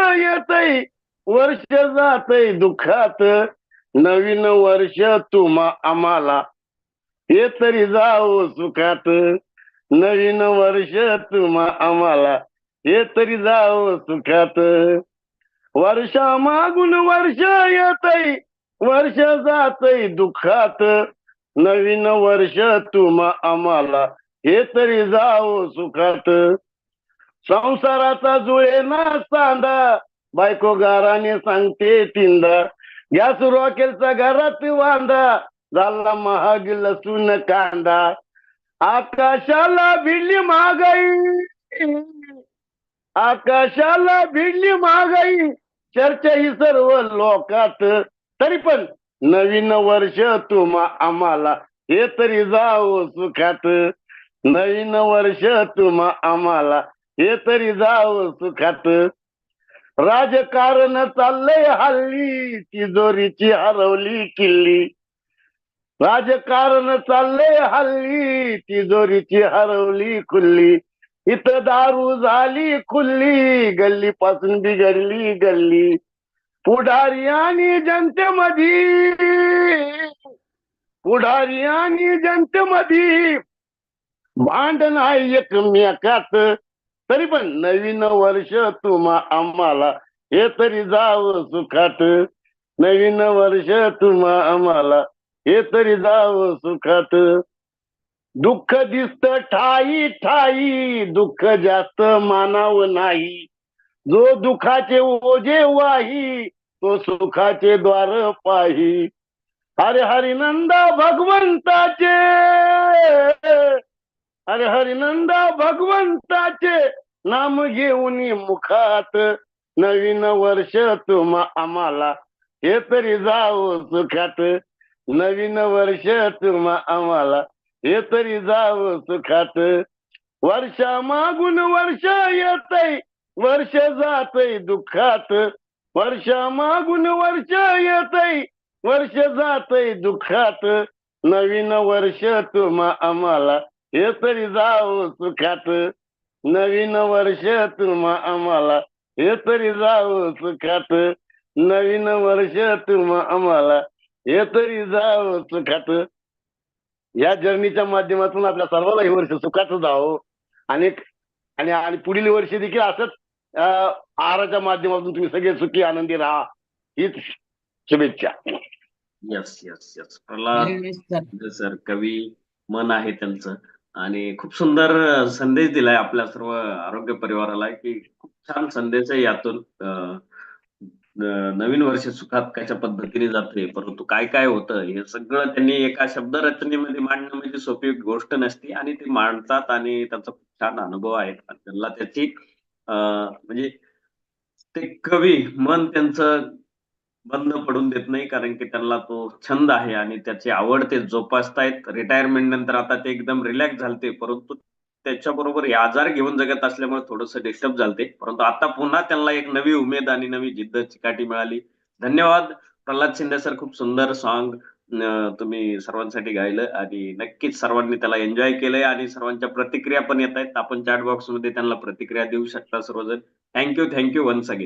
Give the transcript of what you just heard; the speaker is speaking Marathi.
येतय. वर्ष जातय दुःखात. नवीन वर्ष तुम्हा आम्हाला. हे तरी जाओ सुखात. नवीन वर्ष तुम्हा आम्हाला. हे तरी जाओ सुखात. वर्षा मागून वर्ष येतय. वर्ष जातय दुःखात. नवीन वर्ष तुम्हा आम्हाला. हे तरी जाओ सुखात. संसाराचा जुळे ना सांदा बायको गाराने सांगते तिंदा गॅस रॉकेलचा घरात वांदा झाला महाग लसूण कांदा. आकाशाला भिडली महागाई. आकाशाला भिडली महागाई. चर्चा ही सर्व लोकात. तरी पण नवीन वर्ष तुम्हा आम्हाला हे तरी जाओ सुखात. नवीन वर्ष तुम्हा आम्हाला हे तरी जाव सुखात. राजकारण चाललंय हल्ली तिजोरीची हरवली किल्ली. राजकारण चाललंय हल्ली तिजोरीची हरवली खुल्ली. इथं दारू झाली खुल्ली गल्ली पासून बिघडली गल्ली. पुढारी आणि जनतेमध्ये पुढारी आणि जनतेमध्ये भांडण आहे एकमेकात. तरी पण नवीन वर्ष तुम्हा आम्हाला हे तरी जावं सुखात. नवीन वर्ष तुम्हा आम्हाला हे तरी जावं सुखात. दुःख दिसत ठाई ठाई दुःख जास्त मानावं नाही. जो दुःखाचे ओझे वाही तो सुखाचे द्वार पाही. हरे हरिनंदा भगवंताचे! अरे हरिनंदा भगवंताचे नाम घेऊन मुखात. नवीन वर्ष तुम्हा आम्हाला हे तरी जावं सुखात. नवीन वर्ष तुम्हा आम्हाला हे तरी जावं सुखात. वर्षा मागून वर्ष येतय वर्ष जातय दुःखात. वर्षा मागून वर्ष येतय वर्ष जातय दुःखात. नवीन वर्ष तुम्हा आम्हाला हे तरी जावं सुखात. नवीन वर्ष तुम्हा आम्हाला हे तरी जावं सुखात. नवीन वर्ष तुम्हा आम्हाला हे तरी जावं सुखात. या जर्नीच्या माध्यमातून आपल्या सर्वांना हे वर्ष सुखाचं जावं. आणि आणि आणि पुढील वर्ष देखील असंच आहाराच्या माध्यमातून तुम्ही सगळे सुखी आनंदी राहा. हीच शुभेच्छा. Yes yes yes Pralhad. Sir कवी मन आहे त्यांचं. आणि खूप सुंदर संदेश दिलाय आपल्या सर्व आरोग्य परिवाराला की खूप छान संदेश आहे यातून. नवीन वर्ष सुखात कशा पद्धतीने जाते परंतु काय काय होतं हे सगळं त्यांनी एका शब्दरचनेमध्ये मांडणं म्हणजे सोपी गोष्ट नसती आणि ते मांडतात आणि त्यांचा खूप छान अनुभव आहे. त्यांना त्याची म्हणजे ते कवी मन त्यांचं बंद पडून देत नाही कारण की त्यांना तो छंद आहे आणि त्याची आवड ते जोपासतायत. रिटायरमेंट नंतर आता ते एकदम रिलॅक्स झालते परंतु त्याच्याबरोबर हे आजार घेऊन जगत असल्यामुळे थोडस डिस्टर्ब झालते. परंतु आता पुन्हा त्यांना एक नवी उमेद आणि नवी जिद्द चिकाटी मिळाली. धन्यवाद. प्रल्हाद शिंदे सर खूप सुंदर सॉन्ग तुम्ही सर्वांसाठी गायलं आणि नक्कीच सर्वांनी त्याला एन्जॉय केलंय आणि सर्वांच्या प्रतिक्रिया पण येत आहेत आपण चॅट बॉक्समध्ये त्यांना प्रतिक्रिया देऊ शकता सर्वजण. Thank you thank you once again